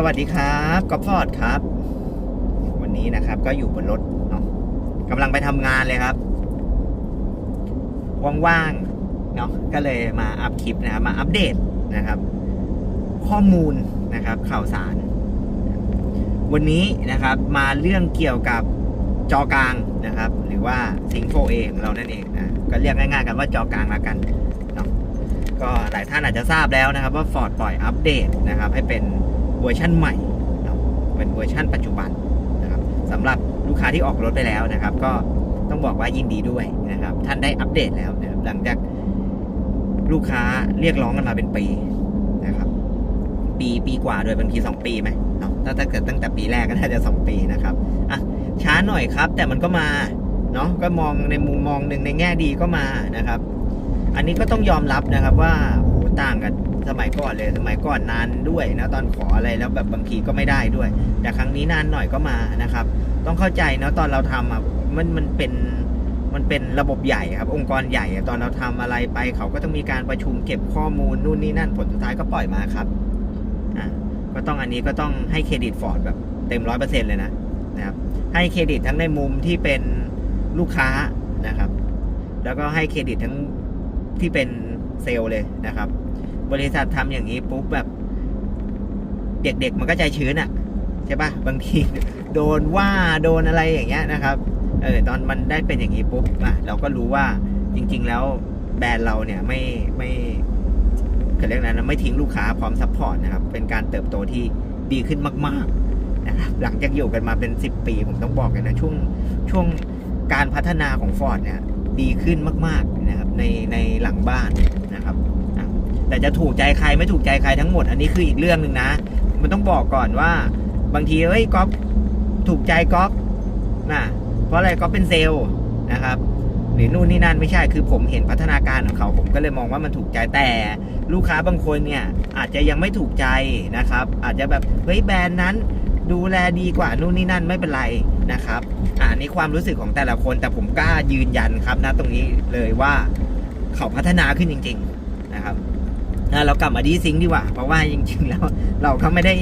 สวัสดีครับก็พอร์ดครับ วันนี้นะครับ ก็อยู่บนรถเนาะกำลังไปทำงานเลยครับ ว่างๆเนาะก็เลยมาอัพคลิปนะครับ มาอัปเดตนะครับ ข้อมูลนะครับ ข่าวสาร วันนี้นะครับ มาเรื่องเกี่ยวกับจอกลางนะครับ หรือว่าซิงโฟเองเรานั่นเองนะก็เรียกง่ายๆกันว่าจอกลางละกันเนาะก็หลายท่านอาจจะทราบแล้วนะครับ ว่า Ford ปล่อยอัปเดตนะครับ ให้เป็น เวอร์ชั่นใหม่เป็นเวอร์ชั่นปัจจุบันนะครับสำหรับลูกค้าที่ออกรถไปแล้วนะครับ ก็ต้องบอกว่ายินดีด้วยนะครับ ท่านได้อัปเดตแล้วนะครับหลังจากลูกค้าเรียกร้องกันมาเป็นปีนะครับ ปีปีกว่าโดยบางทีสองปีไหมเนาะถ้าเกิดตั้งแต่ปีแรกก็น่าจะสองปีนะครับอะช้าหน่อยครับ แต่มันก็มาเนาะก็มองในมุมมองหนึ่งในแง่ดีก็มานะครับ อันนี้ก็ต้องยอมรับนะครับว่าโอ้ต่างกัน สมัยก่อนเลยสมัยก่อนนานด้วยนะตอนขออะไรแล้วแบบบางทีก็ไม่ได้ด้วย แต่ครั้งนี้นานหน่อยก็มานะครับ ต้องเข้าใจนะตอนเราทำอะมันมันเป็นมันเป็นระบบใหญ่ครับ องค์กรใหญ่ตอนเราทำอะไรไปเขาก็ต้องมีการประชุมเก็บข้อมูลนู่นนี่นั่นผลสุดท้ายก็ปล่อยมาครับอะก็ต้องอันนี้ก็ต้องให้เครดิตฟอร์ดแบบเต็มร้อยเปอร์เซ็นต์เลยนะนะครับให้เครดิตทั้งในมุมที่เป็นลูกค้านะครับ แล้วก็ให้เครดิตทั้งที่เป็นเซลล์เลยนะครับ บริษัททำอย่างนี้ปุ๊บแบบ เด็กๆมันก็ใจชื้นอะ่ะใช่ปะบางทีโดนว่าโดนอะไรอย่างเงี้ยนะครับเออตอนมันได้เป็นอย่างนี้ปุ๊บอะเราก็รู้ว่าจริง ๆ แล้วแบรนด์เราเนี่ยไม่ไม่เขาเรียกอะไรนะไม่ทิ้งลูกค้าพร้อมซัพพอร์ตนะครับ เป็นการเติบโตที่ดีขึ้นมาก ๆ นะครับ หลังจากอยู่กันมาเป็น 10 ปี ผมต้องบอกเลยนะช่วงช่วงการพัฒนาของ Ford เนี่ยดีขึ้นมาก ๆ นะครับในในหลังบ้านนะครับ แต่จะถูกใจใครไม่ถูกใจใครทั้งหมด อันนี้คืออีกเรื่องหนึ่งนะ มันต้องบอกก่อนว่า บางทีเอ้ยก๊อฟถูกใจก๊อฟนะเพราะอะไรก๊อฟเป็นเซลล์นะครับหรือนู่นนี่นั่นไม่ใช่คือผมเห็นพัฒนาการของเขา ผมก็เลยมองว่ามันถูกใจแต่ลูกค้าบางคนเนี่ยอาจจะยังไม่ถูกใจนะครับ อาจจะแบบเฮ้ยแบรนด์นั้น ดูแลดีกว่านู่นนี่นั่นไม่เป็นไรนะครับอ่านี่ความรู้สึกของแต่ละคนแต่ผมกล้ายืนยันครับนะตรงนี้เลยว่าเขาพัฒนาขึ้นจริง ๆนะครับ นะเรากลับมาดีซิงดีกว่า เพราะว่าจริงๆแล้วเราก็ไม่ได้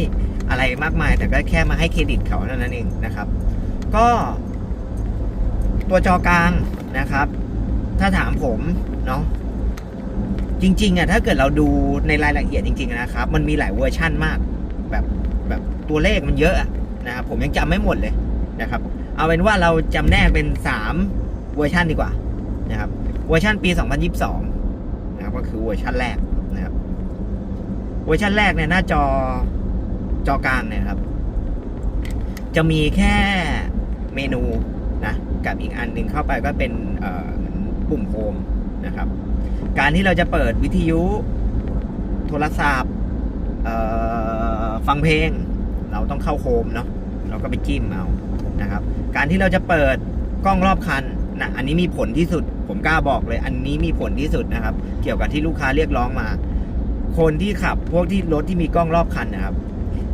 อะไรมากมาย แต่ก็แค่มาให้เครดิตเขาเท่านั้นเองนะครับ ก็ ตัวจอกลางนะครับ ถ้าถามผมเนาะจริงๆอะถ้าเกิดเราดูในรายละเอียดจริง ๆ นะครับ มันมีหลายเวอร์ชั่นมากแบบแบบตัวเลขมันเยอะนะครับผมยังจำไม่หมดเลยนะครับ เอาเป็นว่าเราจำแนกเป็น 3 เวอร์ชันดีกว่านะครับเวอร์ชันปี 2022นะครับก็คือเวอร์ชันแรก เวอร์ชันแรกเนี่ยหน้าจอจอกลางเนี่ยครับ จะมีแค่เมนูนะกับอีกอันหนึ่งเข้าไปก็เป็นเหมือนปุ่มโฮมนะครับ การที่เราจะเปิดวิทยุ โทรศัพท์ฟังเพลง เราต้องเข้าโฮมเนาะเราก็ไปจิ้มเอานะครับ การที่เราจะเปิดกล้องรอบคันนะอันนี้มีผลที่สุด ผมกล้าบอกเลย อันนี้มีผลที่สุดนะครับ เกี่ยวกับที่ลูกค้าเรียกร้องมา คนที่ขับพวกที่รถที่มีกล้องรอบคันนะครับ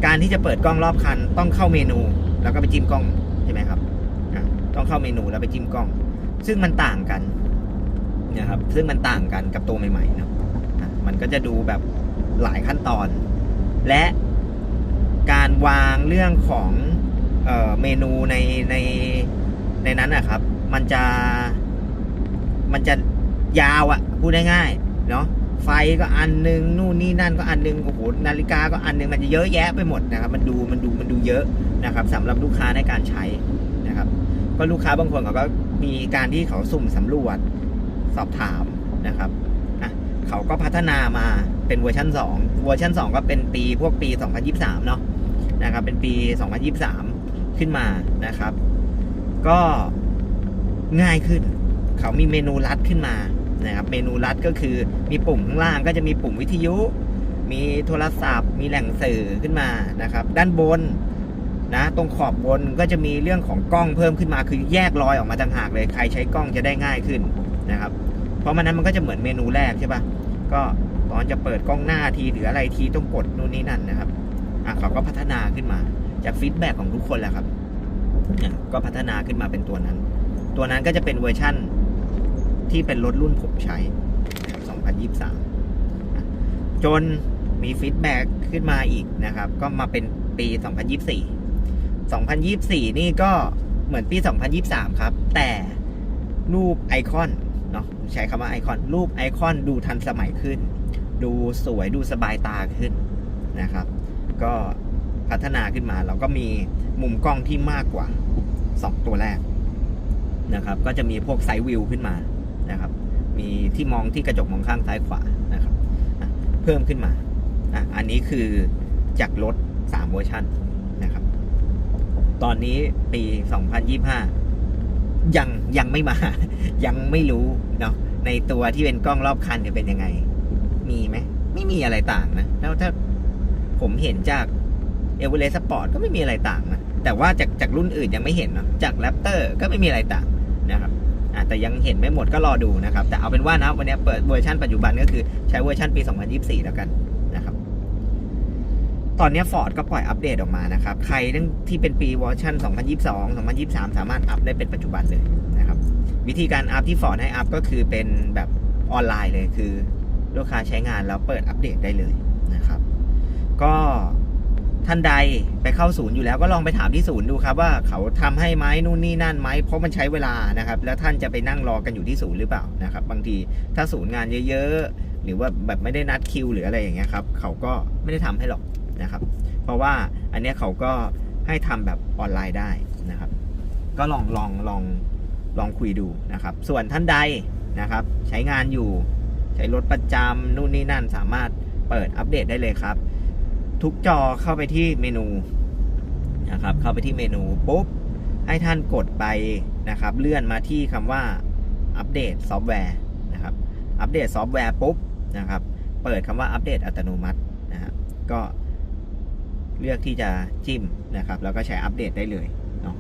การที่จะเปิดกล้องรอบคัน ต้องเข้าเมนู แล้วก็ไปจิ้มกล้องใช่ไหมครับต้องเข้าเมนูแล้วไปจิ้มกล้อง ซึ่งมันต่างกันนะครับ ซึ่งมันต่างกันกับตัวใหม่ๆเนาะมันก็จะดูแบบหลายขั้นตอน และการวางเรื่องของเออเมนูในในในนั้นนะครับ มันจะมันจะยาวอะพูดง่ายๆเนาะ ไฟก็อันหนึงนู่นนี่นั่นก็อันหนึงโอ้โหนาฬิกาก็อันหนึงมันจะเยอะแยะไปหมดนะครับ มันดูมันดูมันดูเยอะนะครับสำหรับลูกค้าในการใช้นะครับ ก็ลูกค้าบางคนเขาก็มีการที่เขาสุ่มสำรวจสอบถามนะครับอะเขาก็พัฒนามาเป็นเวอร์ชัน2เวอร์ชัน2 ก็เป็นปีพวกปี 2023 เนาะนะครับเป็นปี 2023 ขึ้นมานะครับ ก็ง่ายขึ้น เขามีเมนูลัดขึ้นมา นะครับเมนูลัดก็คือมีปุ่มข้างล่างก็จะมีปุ่มวิทยุ มีโทรศัพท์ มีแหล่งสื่อขึ้นมานะครับ ด้านบนนะตรงขอบบนก็จะมีเรื่องของกล้องเพิ่มขึ้นมาคือแยกรอยออกมาต่างหากเลยใครใช้กล้องจะได้ง่ายขึ้นนะครับ เพราะมันนั้นมันก็จะเหมือนเมนูแรกใช่ปะก็ตอนจะเปิดกล้องหน้าทีหรืออะไรทีต้องกดนู่นนี่นั่นนะครับอะเขาก็พัฒนาขึ้นมาจากฟีดแบ็ของทุกคนแหละครับก็พัฒนาขึ้นมาเป็นตัวนั้น ตัวนั้นก็จะเป็นเวอร์ชั่น ที่เป็นรถรุ่นผมใช้2023 จนมีฟีดแบ็กขึ้นมาอีกนะครับ ก็มาเป็นปี 2024 2024 นี่ก็เหมือนปี 2023 ครับ แต่รูปไอคอนเนาะใช้คำว่าไอคอน รูปไอคอนดูทันสมัยขึ้น ดูสวยดูสบายตาขึ้นนะครับ ก็พัฒนาขึ้นมาเราก็มีมุมกล้องที่มากกว่า 2 ตัวแรกนะครับ ก็จะมีพวกไซด์วิวขึ้นมา นะครับ มีที่มองที่กระจกมองข้างซ้ายขวานะครับเพิ่มขึ้นมาอะอันนี้คือจากรถ3เวอร์ชันนะครับ ตอนนี้ปี 2025 ยังยังไม่มา ยังไม่รู้เนาะในตัวที่เป็นกล้องรอบคันจะเป็นยังไง มีไหมไม่มีอะไรต่างนะแล้วถ้าผมเห็นจากเอเวอเรสต์สปอร์ตก็ไม่มีอะไรต่างนะแต่ว่าจากจากรุ่นอื่นยังไม่เห็นเนาะจากแรปเตอร์ก็ไม่มีอะไรต่าง แต่ยังเห็นไม่หมดก็รอดูนะครับ แต่เอาเป็นว่านะวันนี้เปิดเวอร์ชันปัจจุบันก็คือใช้เวอร์ชันปี 2024 แล้วกันนะครับ ตอนนี้ Ford ก็ปล่อยอัปเดตออกมานะครับ ใครที่เป็นปีเวอร์ชัน2022 2023 สามารถอัปได้เป็นปัจจุบันเลยนะครับ วิธีการอัพที่ Ford ให้อัพก็คือเป็นแบบออนไลน์เลยคือลูกค้าใช้งานแล้วเปิดอัปเดตได้เลยนะครับ ก็ ท่านใดไปเข้าศูนย์อยู่แล้วก็ลองไปถามที่ศูนย์ดูครับว่าเขาทำให้ไหมนู่นนี่นั่นไหมเพราะมันใช้เวลานะครับ แล้วท่านจะไปนั่งรอกันอยู่ที่ศูนย์หรือเปล่านะครับ บางทีถ้าศูนย์งานเยอะๆ หรือว่าแบบไม่ได้นัดคิวหรืออะไรอย่างเงี้ยครับเขาก็ไม่ได้ทำให้หรอกนะครับ เพราะว่าอันเนี้ยเขาก็ให้ทำแบบออนไลน์ได้นะครับ ก็ลองลองลองลองคุยดูนะครับ ส่วนท่านใดนะครับ ใช้งานอยู่ ใช้รถประจำนู่นนี่นั่นสามารถเปิดอัปเดตได้เลยครับ ทุกจอเข้าไปที่เมนูนะครับ เข้าไปที่เมนูปุ๊บ ให้ท่านกดไปนะครับ เลื่อนมาที่คำว่าอัปเดตซอฟต์แวร์นะครับอัปเดตซอฟต์แวร์ปุ๊บนะครับ เปิดคำว่าอัปเดตอัตโนมัตินะฮะก็เลือกที่จะจิ้มนะครับ แล้วก็ใช้อัปเดตได้เลยเนาะ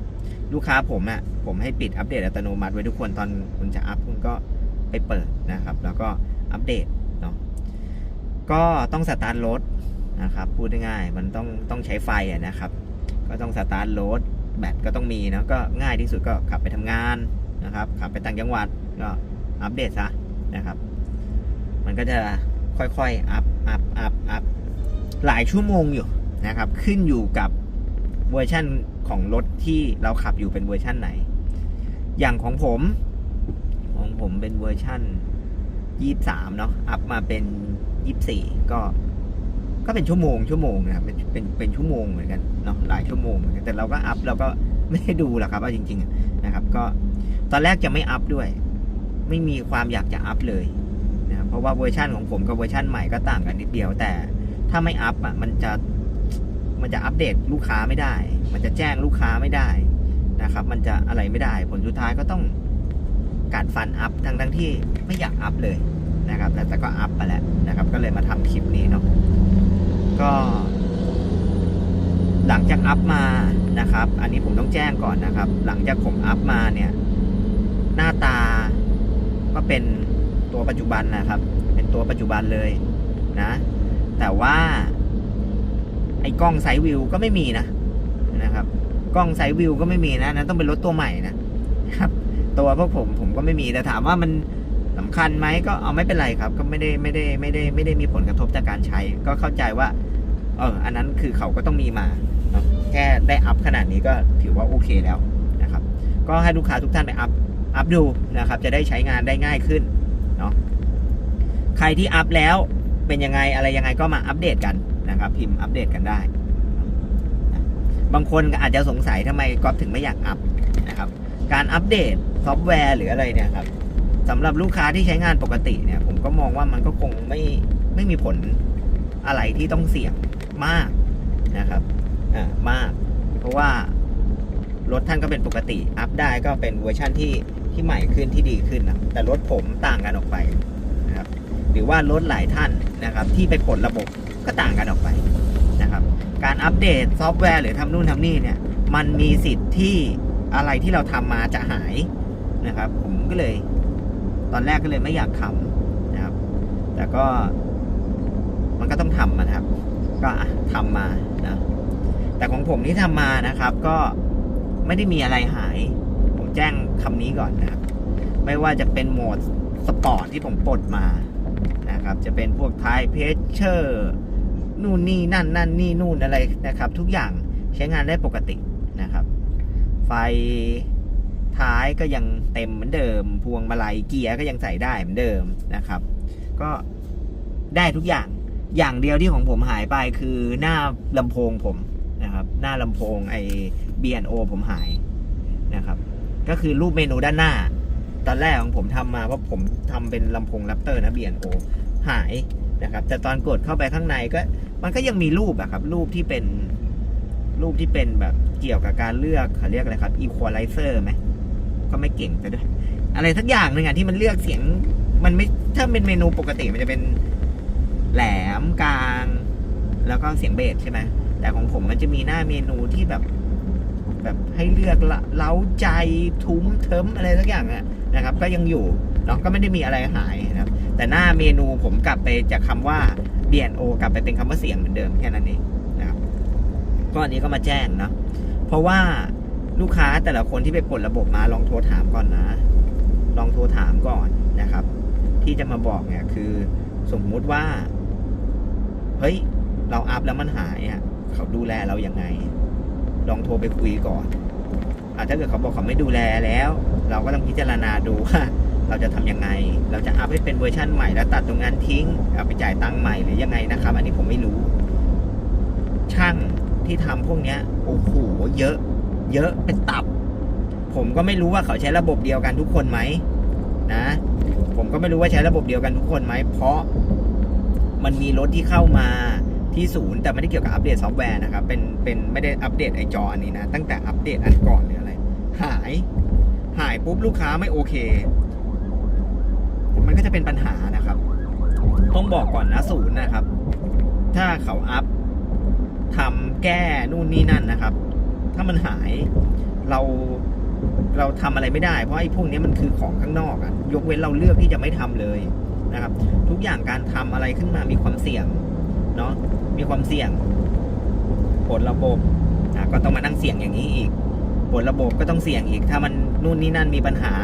ลูกค้าผมอะ่ะผมให้ปิดอัปเดตอัตโนมัติไว้ทุกคนตอนคุณจะอัพคุณก็ไปเปิดนะครับ แล้วก็อัปเดตเนาะก็ต้องสตาร์ทรถ นะครับ พูดง่ายๆมันต้องต้องใช้ไฟอะนะครับ ก็ต้องสตาร์ทรถแบตก็ต้องมีนะก็ง่ายที่สุดก็ขับไปทำงานนะครับ ขับไปต่างจังหวัดก็อัปเดตซะนะครับ มันก็จะค่อยๆอัพอัพอัพอัพหลายชั่วโมงอยู่นะครับ ขึ้นอยู่กับเวอร์ชันของรถที่เราขับอยู่เป็นเวอร์ชันไหน อย่างของผม ของผมเป็นเวอร์ชัน23 เนาะอัพมาเป็น 24 ก็ ก็เป็นชั่วโมงชั่วโมงนะครับเป็นเป็นเป็นชั่วโมงเหมือนกันเนาะหลายชั่วโมงเหมือนกันแต่เราก็อัพเราก็ไม่ได้ดูหรอกครับเอาจริงๆนะครับ ก็ตอนแรกจะไม่อัพด้วย ไม่มีความอยากจะอัพเลยนะเพราะว่าเวอร์ชันของผมกับเวอร์ชันใหม่ก็ต่างกันนิดเดียว แต่ถ้าไม่อัพอะมันจะมันจะอัปเดตลูกค้าไม่ได้ มันจะแจ้งลูกค้าไม่ได้นะครับ มันจะอะไรไม่ได้ ผลสุดท้ายก็ต้องการฟันอัพทั้งทั้งที่ไม่อยากอัพเลยนะครับแต่แต่ก็อัพไปแล้วนะครับ ก็เลยมาทำคลิปนี้เนาะ ก็ หลังจากอัพมานะครับ อันนี้ผมต้องแจ้งก่อนนะครับ หลังจากผมอัพมาเนี่ย หน้าตาก็เป็นตัวปัจจุบันนะครับ เป็นตัวปัจจุบันเลยนะ แต่ว่า ไอ้กล้องไซด์วิวก็ไม่มีนะนะครับ กล้องไซด์วิวก็ไม่มีนะนั้นต้องเป็นรถตัวใหม่นะครับ ตัวพวกผมผมก็ไม่มีแต่ถามว่ามัน สำคัญไหมก็เอาไม่เป็นไรครับ ก็ไม่ได้ไม่ได้ไม่ได้ไม่ได้มีผลกระทบจากการใช้ ก็เข้าใจว่า เอออันนั้นคือเขาก็ต้องมีมาแค่ได้อัพขนาดนี้ก็ถือว่าโอเคแล้วนะครับ ก็ให้ลูกค้าทุกท่านไปอัพอัพดูนะครับ จะได้ใช้งานได้ง่ายขึ้นเนาะใครที่อัพแล้วเป็นยังไงอะไรยังไงก็มาอัปเดตกันนะครับ พิมพ์อัปเดตกันได้ บางคนอาจจะสงสัยทำไมก๊อฟถึงไม่อยากอัพนะครับ การอัปเดตซอฟต์แวร์หรืออะไรเนี่ยครับ สำหรับลูกค้าที่ใช้งานปกติเนี่ย ผมก็มองว่ามันก็คงไม่ไม่มีผลอะไรที่ต้องเสี่ยงมากนะครับอ่ามาก เพราะว่ารถท่านก็เป็นปกติ อัพได้ก็เป็นเวอร์ชั่นที่ที่ใหม่ขึ้นที่ดีขึ้นนะแต่รถผมต่างกันออกไปนะครับ หรือว่ารถหลายท่านนะครับ ที่ไปกดระบบก็ต่างกันออกไปนะครับ การอัปเดตซอฟต์แวร์หรือทำนู่นทำนี่เนี่ย มันมีสิทธิ์ที่อะไรที่เราทำมาจะหายนะครับ ผมก็เลย ตอนแรกก็เลยไม่อยากทำนะครับ แต่ก็มันก็ต้องทำนะครับ ก็ทำมานะแต่ของผมที่ทำมานะครับ ก็ไม่ได้มีอะไรหาย ผมแจ้งคำนี้ก่อนนะครับ ไม่ว่าจะเป็นโหมดสปอร์ตที่ผมปลดมานะครับ จะเป็นพวกท้ายเพจเชอร์นู่นนี่นั่นนั่นนี่นู่นอะไรนะครับ ทุกอย่างใช้งานได้ปกตินะครับ ไฟ ท้ายก็ยังเต็มเหมือนเดิม พวงมาลัยเกียร์ก็ยังใส่ได้เหมือนเดิมนะครับ ก็ได้ทุกอย่างอย่างเดียวที่ของผมหายไปคือหน้าลำโพงผมนะครับ หน้าลำโพงไอ้ B&O ผมหายนะครับ ก็คือรูปเมนูด้านหน้า ตอนแรกของผมทำมาว่าผมทำเป็นลำโพงแรปเตอร์นะ B&O หายนะครับ แต่ตอนกดเข้าไปข้างในก็มันก็ยังมีรูปอะครับ รูปที่เป็นรูปที่เป็นแบบเกี่ยวกับการเลือกเขาเรียกอะไรครับ equalizer ไหม ก็ไม่เก่งแต่ด้วยอะไรสักอย่างหนึ่งอะที่มันเลือกเสียง มันไม่ถ้าเป็นเมนูปกติมันจะเป็นแหลมกลาง แล้วก็เสียงเบสใช่ไหมแต่ของผมมันจะมีหน้าเมนูที่แบบ แบบให้เลือกเล้าใจทุ้มเทิมอะไรสักอย่างอะนะครับ ก็ยังอยู่เนาะก็ไม่ได้มีอะไรหายนะครับ แต่หน้าเมนูผมกลับไปจากคำว่า B&O กลับไปเป็นคำว่าเสียงเหมือนเดิมแค่นั้นเองนะครับก็อันนี้ก็มาแจ้งเนาะเพราะว่า ลูกค้าแต่ละคนที่ไปปลดระบบมาลองโทรถามก่อนนะ ลองโทรถามก่อนนะครับ ที่จะมาบอกเนี่ยคือสมมุติว่า เฮ้ย เราอัพแล้วมันหายอะเขาดูแลเรายังไง ลองโทรไปคุยก่อนอะถ้าเกิดเขาบอกเขาไม่ดูแลแล้ว เราก็ต้องพิจารณาดูว่าเราจะทำยังไง เราจะอัพให้เป็นเวอร์ชั่นใหม่แล้วตัดตรงนั้นทิ้ง เอาไปจ่ายตังค์ใหม่หรือยังไงนะครับ อันนี้ผมไม่รู้ ช่างที่ทำพวกเนี้ยโอ้โหเยอะ เยอะเป็นตับ ผมก็ไม่รู้ว่าเขาใช้ระบบเดียวกันทุกคนไหมนะ ผมก็ไม่รู้ว่าใช้ระบบเดียวกันทุกคนไหม เพราะมันมีรถที่เข้ามาที่ศูนย์แต่ไม่ได้เกี่ยวกับอัปเดตซอฟต์แวร์นะครับ เป็นเป็นไม่ได้อัปเดตไอจออันนี้นะ ตั้งแต่อัปเดตอันก่อนหรืออะไร หาย หายปุ๊บลูกค้าไม่โอเค มันก็จะเป็นปัญหานะครับ ต้องบอกก่อนนะศูนย์นะครับ ถ้าเขาอัพทำแก้นู่นนี่นั่นนะครับ ถ้ามันหายเราเราทำอะไรไม่ได้ เพราะไอ้พวกนี้มันคือของข้างนอกอะยกเว้นเราเลือกที่จะไม่ทำเลยนะครับ ทุกอย่างการทำอะไรขึ้นมามีความเสี่ยงเนาะมีความเสี่ยง ผลระบบอะก็ต้องมานั่งเสี่ยงอย่างนี้อีก ผลระบบก็ต้องเสี่ยงอีก ถ้ามันนู่นนี่นั่นมีปัญหา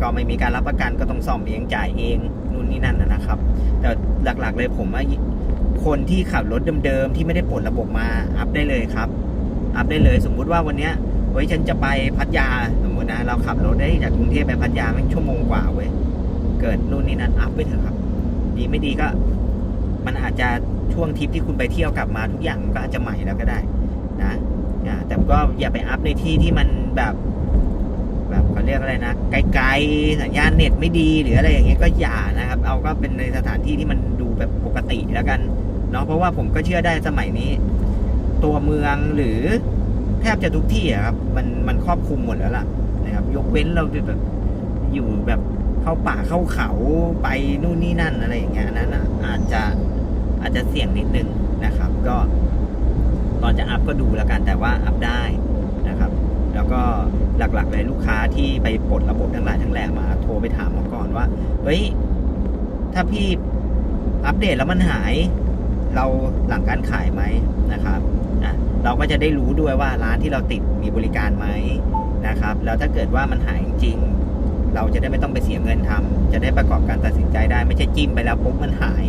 ก็ไม่มีการรับประกันก็ต้องซ่อมเองจ่ายเองนู่นนี่นั่นนะนะครับ แต่หลักๆเลยผมว่าคนที่ขับรถเดิมๆที่ไม่ได้ปลดระบบมาอัพได้เลยครับ อัพได้เลย สมมุติว่าวันเนี้ยเฮ้ยฉันจะไปพัทยาสมมตินะ เราขับรถได้จากกรุงเทพไปพัทยาไม่ชั่วโมงกว่าเว้ยเกิดนู่นนี่นั่นอัพไปเถอะครับ ดีไม่ดีก็ มันอาจจะช่วงทริปที่คุณไปเที่ยวกลับมาทุกอย่างมันก็อาจจะใหม่แล้วก็ได้นะอ่าแต่ก็อย่าไปอัพในที่ที่มันแบบ แบบเขาเรียกอะไรนะไกลๆสัญญาณเน็ตไม่ดีหรืออะไรอย่างเงี้ยก็อย่านะครับ เอาก็เป็นในสถานที่ที่มันดูแบบปกติแล้วกันเนาะเพราะว่าผมก็เชื่อได้สมัยนี้ ตัวเมืองหรือแทบจะทุกที่อะครับมันมันครอบคลุมหมดแล้วล่ะนะครับ ยกเว้นเราแบบอยู่แบบเข้าป่าเข้าเขาไปนู่นนี่นั่นอะไรอย่างเงี้ยนั้นอะอาจจะอาจจะเสี่ยงนิดนึงนะครับ ก็ตอนจะอัพก็ดูแล้วกันแต่ว่าอัพได้นะครับ แล้วก็หลักๆเลยลูกค้าที่ไปปลดระบบทั้งหลายทั้งแหล่มาโทรไปถามมาก่อนว่าเฮ้ยถ้าพี่อัปเดตแล้วมันหาย เราหลังการขายไหมนะครับ เราก็จะได้รู้ด้วยว่าร้านที่เราติดมีบริการไหมนะครับ แล้วถ้าเกิดว่ามันหายจริง เราจะได้ไม่ต้องไปเสียเงินทำจะได้ประกอบการตัดสินใจได้ไม่ใช่จิ้มไปแล้วปุ๊บมันหาย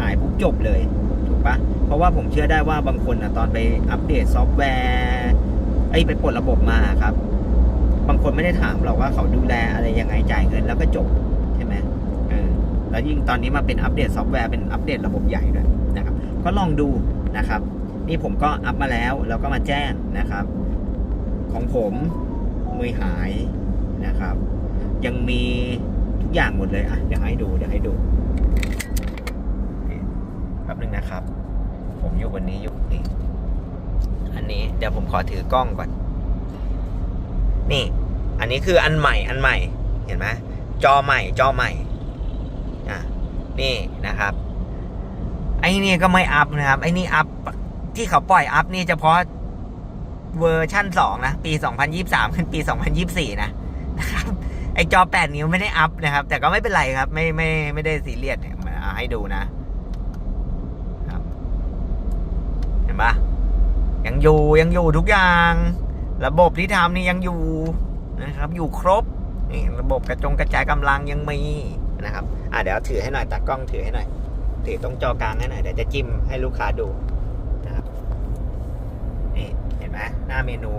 หายปุ๊บจบเลยถูกปะเพราะว่าผมเชื่อได้ว่าบางคนนะตอนไปอัปเดตซอฟต์แวร์ไอ้ไปปลดระบบมาครับ บางคนไม่ได้ถามหรอกว่าเขาดูแลอะไรยังไงจ่ายเงินแล้วก็จบใช่ไหมเออแล้วยิ่งตอนนี้มาเป็นอัปเดตซอฟต์แวร์เป็นอัปเดตระบบใหญ่ด้วยนะครับ ก็ลองดูนะครับ นี่ผมก็อัพมาแล้วแล้วก็มาแจ้งนะครับ ของผมมือหายนะครับ ยังมีทุกอย่างหมดเลยอะเดี๋ยวให้ดูเดี๋ยวให้ดูแป๊บนึงนะครับ ผมอยู่วันนี้อยู่นี่อันนี้เดี๋ยวผมขอถือกล้องก่อน นี่ อันนี้คืออันใหม่อันใหม่เห็นไหมจอใหม่จอใหม่อะนี่นะครับ ไอ้นี่ก็ไม่อัพนะครับ ไอ้นี่อัพ ที่เขาปล่อยอัพนี่เฉพาะเวอร์ชั่นสองนะ ปี 2023 ขึ้นปี 2024 นะนะครับไอจอ 8 นิ้วไม่ได้อัพนะครับ แต่ก็ไม่เป็นไรครับ ไม่ไม่ไม่ได้ซีเรียสเนี่ยมาให้ดูนะเห็นปะยังอยู่ยังอยู่ทุกอย่าง ระบบที่ทำนี่ยังอยู่นะครับ อยู่ครบนี่ระบบกระจงกระจายกำลังยังมีนะครับ อะเดี๋ยวถือให้หน่อยตากล้องถือให้หน่อยถือตรงจอกลางให้หน่อยเดี๋ยวจะจิ้มให้ลูกค้าดูนะครับนี่เห็น ไหมหน้าเมนู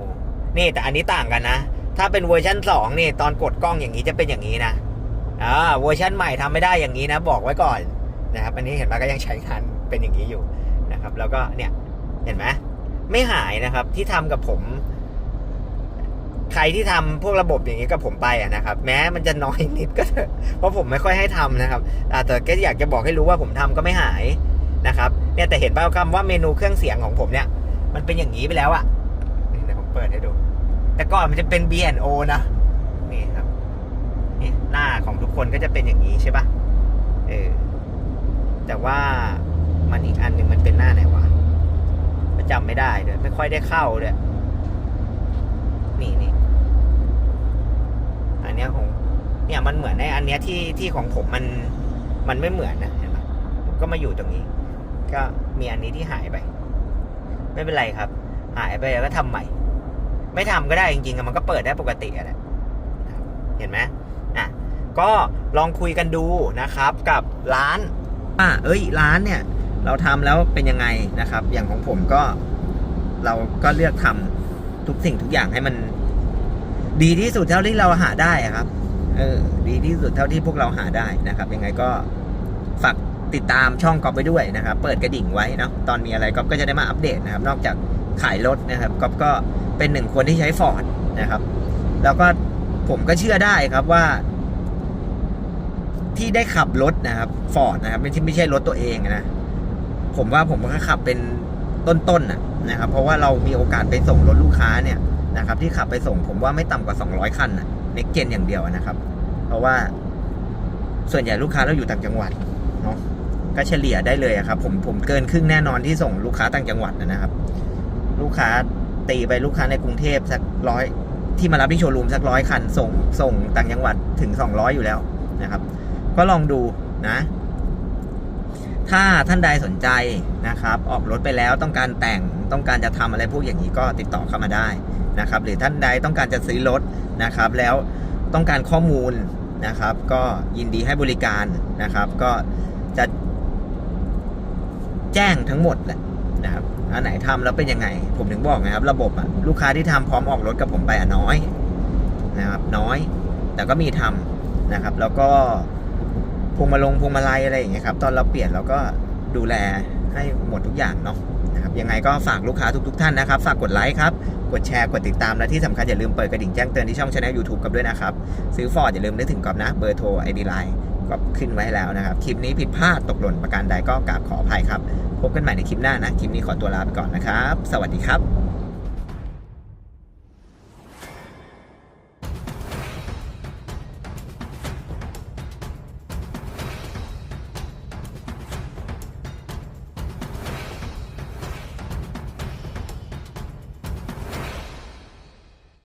นี่แต่อันนี้ต่างกันนะ ถ้าเป็นเวอร์ชันสองนี่ตอนกดกล้องอย่างนี้จะเป็นอย่างนี้นะอ่าเวอร์ชันใหม่ทำไม่ได้อย่างนี้นะ บอกไว้ก่อนนะครับอันนี้เห็นไหมก็ยังใช้งานเป็นอย่างนี้อยู่นะครับ แล้วก็เนี่ยเห็นไหมไม่หายนะครับที่ทำกับผม ใครที่ทำพวกระบบอย่างนี้กับผมไปอะนะครับ แม้มันจะน้อยนิดก็เถอะเพราะผมไม่ค่อยให้ทำนะครับแต่ก็อยากจะบอกให้รู้ว่าผมทำก็ไม่หายนะครับ เนี่ยแต่เห็นป่าวคำว่าเมนูเครื่องเสียงของผมเนี่ย มันเป็นอย่างนี้ไปแล้วอะนี่เดี๋ยวผมเปิดให้ดู แต่ก่อนมันจะเป็น B&O นะนี่ครับนี่หน้าของทุกคนก็จะเป็นอย่างนี้ใช่ปะเออแต่ว่ามันอีกอันหนึ่งมันเป็นหน้าไหนวะจำไม่ได้เลยไม่ค่อยได้เข้าเลยนี่นี่อันเนี้ยของเนี่ยมันเหมือนในอันเนี้ยที่ที่ของผมมันมันไม่เหมือนนะเห็นปะผมก็มาอยู่ตรงนี้ ก็มีอันนี้ที่หายไป ไม่เป็นไรครับ หายไปแล้วก็ทำใหม่ ไม่ทำก็ได้จริงๆมันก็เปิดได้ปกติอะแหละนะครับเห็นไหมอะก็ลองคุยกันดูนะครับกับร้านอะเอ้ยร้านเนี่ย เราทำแล้วเป็นยังไงนะครับ อย่างของผมก็เราก็เลือกทำทุกสิ่งทุกอย่างให้มัน ดีที่สุดเท่าที่เราหาได้ครับ เออ ดีที่สุดเท่าที่พวกเราหาได้นะครับ ยังไงก็ฝากติดตามช่องกอฟไปด้วยนะครับ เปิดกระดิ่งไว้เนาะตอนมีอะไรกอฟก็จะได้มาอัปเดตนะครับ นอกจาก ขายรถนะครับก๊อฟก็เป็นหนึ่งคนที่ใช้ฟอร์ดนะครับ แล้วก็ผมก็เชื่อได้ครับว่า ที่ได้ขับรถนะครับฟอร์ดนะครับไม่ใช่ไม่ใช่รถตัวเองนะผมว่าผมก็ขับเป็นต้นๆนะนะครับ เพราะว่าเรามีโอกาสไปส่งรถลูกค้าเนี่ยนะครับ ที่ขับไปส่งผมว่าไม่ต่ำกว่า 200 คันนะเน็กเจนอย่างเดียวนะครับ เพราะว่าส่วนใหญ่ลูกค้าเราอยู่ต่างจังหวัดเนาะก็เฉลี่ยได้เลยครับ ผมผมเกินครึ่งแน่นอนที่ส่งลูกค้าต่างจังหวัดนะครับ ลูกค้าตีไปลูกค้าในกรุงเทพสักร้อยที่มารับที่โชว์รูมสักร้อยคัน ส่งส่งต่างจังหวัดถึง 200 อยู่แล้วนะครับ ก็ลองดูนะ ถ้าท่านใดสนใจนะครับ ออกรถไปแล้วต้องการแต่งต้องการจะทำอะไรพวกอย่างนี้ก็ติดต่อเข้ามาได้นะครับ หรือท่านใดต้องการจะซื้อรถนะครับ แล้วต้องการข้อมูลนะครับ ก็ยินดีให้บริการนะครับ ก็จะแจ้งทั้งหมดแหละ นะครับอันไหนทำแล้วเป็นยังไง ผมถึงบอกนะครับ ระบบอะลูกค้าที่ทำพร้อมออกรถกับผมไปอะน้อยนะครับ น้อย แต่ก็มีทำนะครับ แล้วก็พวงมาลงพวงมาลัยอะไรอย่างเงี้ยครับ ตอนเราเปลี่ยนเราก็ดูแลให้หมดทุกอย่างเนาะนะครับยังไงก็ฝากลูกค้าทุกๆท่านนะครับ ฝากกดไลค์ครับ กดแชร์ กดติดตาม และที่สำคัญอย่าลืมเปิดกระดิ่งแจ้งเตือนที่ช่องช anel YouTube กับด้วยนะครับ ซื้อฟอร์ดอย่าลืมนึกถึงกอบนะ เบอร์โทรไอดีไลน์ ก็ขึ้นไว้แล้วนะครับ คลิปนี้ผิดพลาดตกหล่นประการใดก็กราบขออภัยครับ พบกันใหม่ในคลิปหน้านะ คลิปนี้ขอตัวลาไปก่อนนะครับ สวัสดีครับ